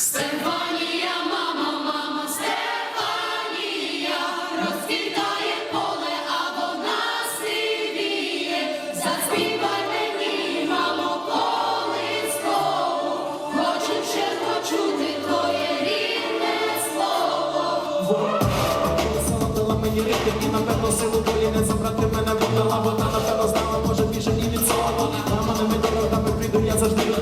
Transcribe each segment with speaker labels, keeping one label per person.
Speaker 1: Стефанія, мама, мама, Стефанія, розквітає поле, а вона сивіє, заспівай мені, мамо, колискову, хочу ще почути твоє рідне слово.
Speaker 2: Вона мені ритм і напевно силу болі не забрати мене, вона,
Speaker 3: вона
Speaker 2: напевно знала, може більше ні від слова. Мама не мені дорога, прийду, я
Speaker 1: завжди.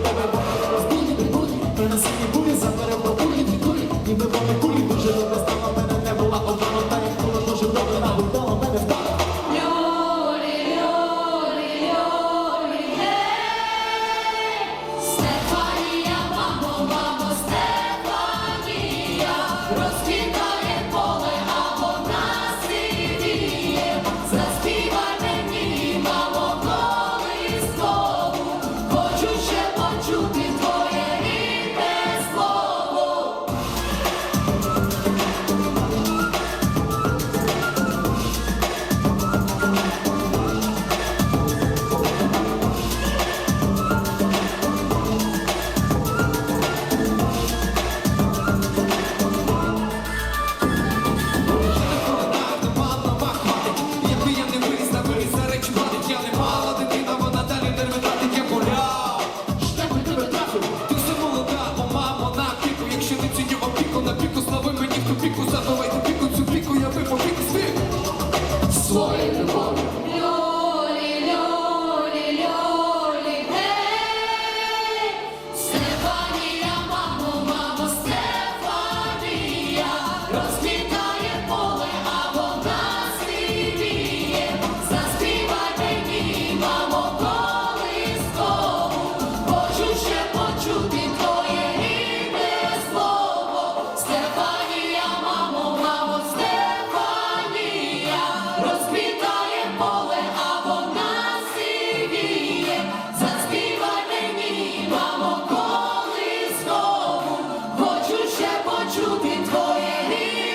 Speaker 1: поле, а вона сивіє, заспівай мені, мамо, коли хочу ще почути твоє рідне.